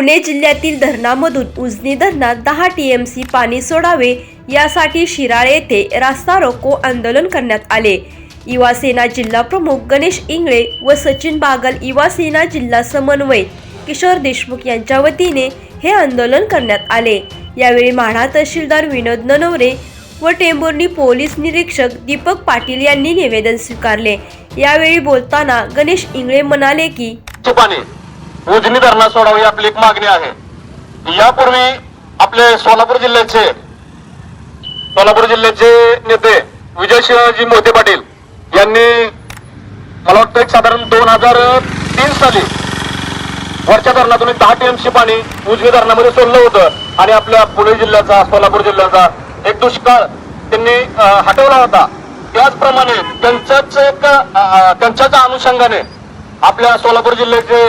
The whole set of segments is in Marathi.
पुणे जिल्ह्यातील धरणामधून उजनी धरणात दहा टीएमसी पाणी सोडावे यासाठी शिराळे येथे रास्ता रोको आंदोलन करण्यात आले. युवासेना जिल्हा प्रमुख गणेश इंगळे व सचिन बागल युवासेना जिल्हा समन्वय किशोर देशमुख यांच्या वतीने हे आंदोलन करण्यात आले. यावेळी म्हाडा तहसीलदार विनोद ननवरे व टेंभुर्णी पोलीस निरीक्षक दीपक पाटील यांनी निवेदन स्वीकारले. यावेळी बोलताना गणेश इंगळे म्हणाले की उजनी धरणा सोडावी आपली एक मागणी आहे. यापूर्वी आपले सोलापूर जिल्ह्याचे सोलापूर जिल्ह्याचे नेते विजय शिवाजी मोहिते पाटील यांनी मला वाटतं एक साधारण दोन हजार तीन साली वरच्या धरणातून दहा टीएमसी पाणी उजनी धरणामध्ये सोडलं होतं आणि आपल्या पुणे जिल्ह्याचा सोलापूर जिल्ह्याचा एक दुष्काळ त्यांनी हटवला होता. त्याचप्रमाणे त्यांच्याच एक त्यांच्याच अनुषंगाने आपल्या सोलापूर जिल्ह्याचे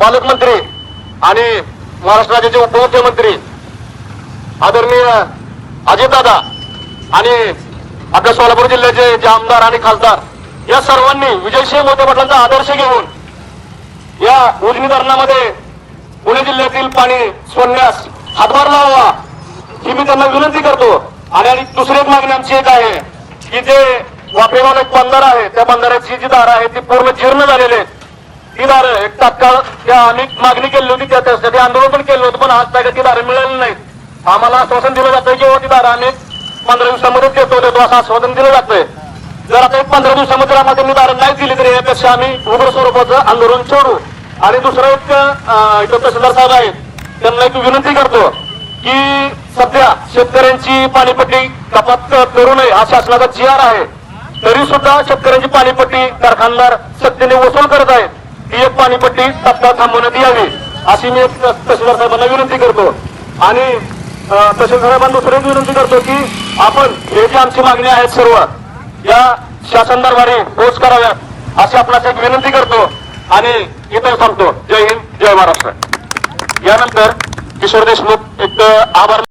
पालकमंत्री आणि महाराष्ट्र राज्याचे उपमुख्यमंत्री आदरणीय अजितदादा आणि आपल्या सोलापूर जिल्ह्याचे जे आमदार आणि खासदार या सर्वांनी विजयसिंह मोठे पाटलांचा आदर्श घेऊन या उजनी धरणामध्ये पुणे जिल्ह्यातील पाणी सोडण्यास हातभार लावा ही मी त्यांना विनंती करतो. आणि आणि दुसरी एक मागणी आमची एक आहे की जे वाफेवाला एक बंधार आहे त्या बंधाऱ्याची जी दार आहे ती पूर्ण जीर्ण झालेली आहेत. ती एक तात्काळ त्या आम्ही मागणी केली होती त्या त्यासाठी आंदोलन पण केलं होतं पण आज काय ती दारं मिळाली नाहीत. आम्हाला आश्वासन दिलं जातंय जेव्हा हो ती आम्ही पंधरा दिवसामध्ये देतो देतो असं आश्वासन दिलं जातंय. जर आता एक पंधरा दिवसामध्ये आम्हाला त्यांनी दारं नाही दिली तरी यापेक्षा आम्ही उग्र स्वरूपाचं आंदोलन सोडू. आणि दुसरं एक इथं तहसीलदार साहेब आहेत त्यांना एक विनंती करतो की सध्या शेतकऱ्यांची पाणीपट्टी कपात करू नये हा शासनाचा जी आर आहे. तरी सुद्धा शेतकऱ्यांची पाणीपट्टी कारखानदार सत्तेने वसूल करत आहेत. पीएफ एक पाणीपट्टी तत्काळ थांबवण्यात यावी अशी मी तहसीलदार साहेबांना विनंती करतो. आणि तहसीलदार साहेबांना दुसरी विनंती करतो की आपण हे जी आमची मागणी आहेत सर्व या शासन दरबारी पोच कराव्यात अशी आपणास एक विनंती करतो. आणि इथं थांबतो. जय हिंद जय महाराष्ट्र. यानंतर किशोर देशमुख एक आभार